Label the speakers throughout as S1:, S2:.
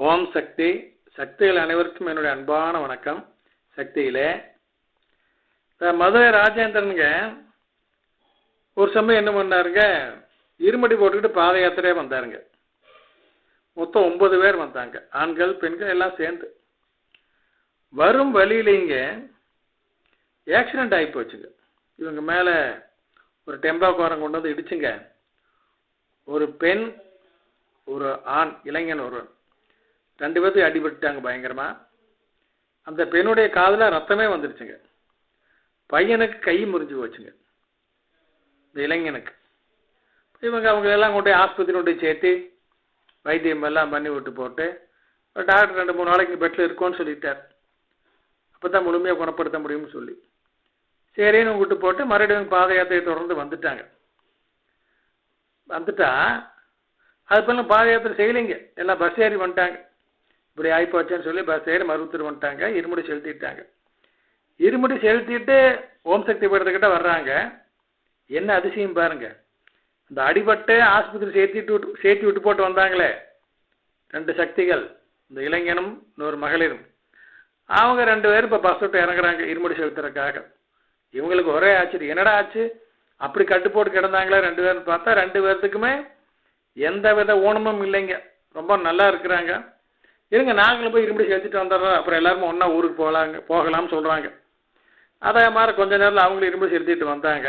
S1: ஓம் சக்தி. சக்திகள் அனைவருக்கும் என்னுடைய அன்பான வணக்கம். சக்தியிலே. மதுரை ராஜேந்திரனுங்க ஒரு சமயம் என்ன பண்ணாருங்க இருமடி போட்டுக்கிட்டு பாத யாத்திரையே வந்தாருங்க. மொத்தம் ஒன்பது பேர் வந்தாங்க. ஆண்கள் பெண்கள் எல்லாம் சேர்ந்து. வரும் வழியிலேங்க ஆக்சிடென்ட் ஆகி போச்சுங்க. இவங்க மேலே ஒரு டெம்பாக்காரன் கொண்டு வந்து இடிச்சுங்க. ஒரு பெண் ஒரு ஆண் இளைஞன் ஒருவன். ரெண்டு பேர்த்துக்கு அடிபட்டுட்டாங்க பயங்கரமாக அந்த பெண்ணுடைய காதில் ரத்தமே வந்துருச்சுங்க. பையனுக்கு கை முறிஞ்சு போச்சுங்க. இந்த இளைஞனுக்கு. இவங்க அவங்க எல்லாம் கொண்டு போய் ஆஸ்பத்திரி கொண்டு சேர்த்து வைத்தியம் எல்லாம் பண்ணி விட்டு போட்டு டாக்டர் ரெண்டு மூணு நாளைக்கு பெட்டில் இருக்கோன்னு சொல்லிட்டார். அப்போ தான் முழுமையாக குணப்படுத்த முடியும்னு சொல்லி. சரின்னு விட்டு போட்டு மறுபடியும் பாத யாத்திரையை தொடர்ந்து வந்துட்டாங்க. வந்துட்டா அது பின்ன பாத யாத்திரை செய்யலைங்க. எல்லாம் பஸ் ஏறி வந்துட்டாங்க. இப்படி ஆகிப்போச்சேன்னு சொல்லி பஸ் ஏறி மருத்துவர் வந்துட்டாங்க. இருமுடி செலுத்திட்டாங்க. இருமுடி செலுத்திட்டு ஓம் சக்தி பீடத்துக்கிட்ட வர்றாங்க. என்ன அதிசயம் பாருங்க. இந்த அடிபட்டு ஆஸ்பத்திரி சேர்த்திட்டு விட்டு சேர்த்தி விட்டு போட்டு வந்தாங்களே. ரெண்டு சக்திகள் இந்த இளைஞனும் இன்னொரு மகளிரும். அவங்க ரெண்டு பேரும் இப்போ பஸ் விட்டு இறங்குறாங்க இருமுடி செலுத்துறதுக்காக. இவங்களுக்கு ஒரே ஆச்சரியம். என்னடா ஆச்சு? அப்படி கட்டுப்போட்டு கிடந்தாங்களே ரெண்டு பேரும் பார்த்தா ரெண்டு பேர்த்துக்குமே எந்த வித ஊனமும் இல்லைங்க. ரொம்ப நல்லா இருக்கிறாங்க. இருங்க நாங்களும் போய் இரும்படி சேர்த்துட்டு வந்துடுறோம். அப்புறம் எல்லாருமே ஒன்றா ஊருக்கு போகலாங்க போகலாம்னு சொல்கிறாங்க அதே மாதிரி கொஞ்ச நேரத்தில் அவங்களும் இரும்படி செலுத்திட்டு வந்தாங்க.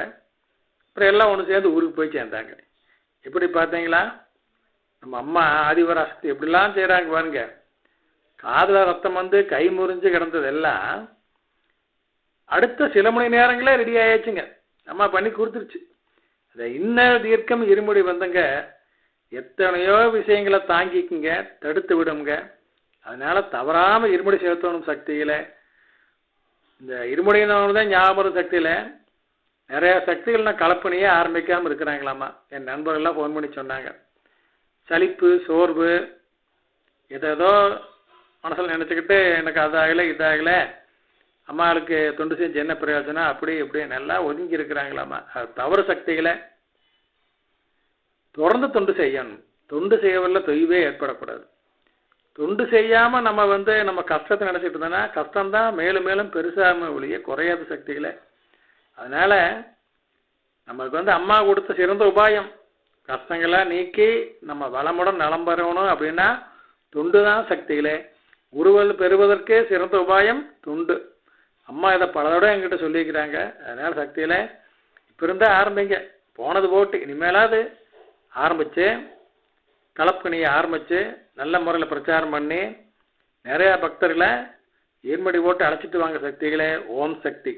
S1: அப்புறம் எல்லாம் ஒன்று சேர்ந்து ஊருக்கு போய் சேர்ந்தாங்க. எப்படி பார்த்தீங்களா நம்ம அம்மா ஆதிவராசக்தி எப்படிலாம் செய்கிறாங்க பாருங்க. காதில் ரத்தம் வந்து கை முறிஞ்சு கிடந்ததெல்லாம் அடுத்த சில மணி நேரங்களே ரெடி ஆயாச்சுங்க. அம்மா பண்ணி கொடுத்துருச்சு. அதை இன்ன தீர்க்கம் இருமுடி வந்தங்க. எத்தனையோ விஷயங்களை தாங்கிக்குங்க தடுத்து விடுங்க. அதனால தவறாம இருமுடி செலுத்தணும் சக்தியில. இந்த இருமுடியினவங்க தான் ஞாபகம் சக்தியில. நிறைய சக்திகள் நான் கலப்பணியே ஆரம்பிக்காம இருக்கிறாங்களாமா. என் நண்பர்கள்லாம் ஃபோன் பண்ணி சொன்னாங்க. சலிப்பு சோர்வு எதோ மனசில் நினச்சிக்கிட்டு எனக்கு அதாகலை இதாகலை. அம்மாளுக்கு தொண்டு செஞ்சு என்ன பிரயோஜனம்? அப்படி இப்படி நல்லா ஒதுங்கி இருக்கிறாங்களாமா. அது தவறு சக்திகளை தொடர்ந்து தொண்டு செய்யணும். தொண்டு செய்யவில்லை தொய்வே ஏற்படக்கூடாது. தொண்டு செய்யாமல் நம்ம வந்து நம்ம கஷ்டத்தை நினச்சிட்டு இருந்தோம்னா கஷ்டம்தான் மேலும் மேலும் பெருசாக ஒழிய குறையாத சக்திகளை. அதனால் நமக்கு வந்து அம்மா கொடுத்த சிறந்த உபாயம். கஷ்டங்களை நீக்கி நம்ம வளமுடன் நலம் பெறணும் அப்படின்னா துண்டு தான் சக்திகளே. குருவல் பெறுவதற்கே சிறந்த உபாயம் துண்டு. அம்மா இதை பல தடவை என்கிட்ட சொல்லியிருக்கிறாங்க. அதனால் சக்தியில் இப்போ இருந்தால் ஆரம்பிங்க. போனது போட்டு இனிமேலாவது ஆரம்பித்து கலப்பணியை ஆரம்பித்து நல்ல முறையில் பிரச்சாரம் பண்ணி நிறையா பக்தர்களை ஏன்படி போட்டு அழைச்சிட்டு வாங்க சக்திகளே? ஓம் சக்தி.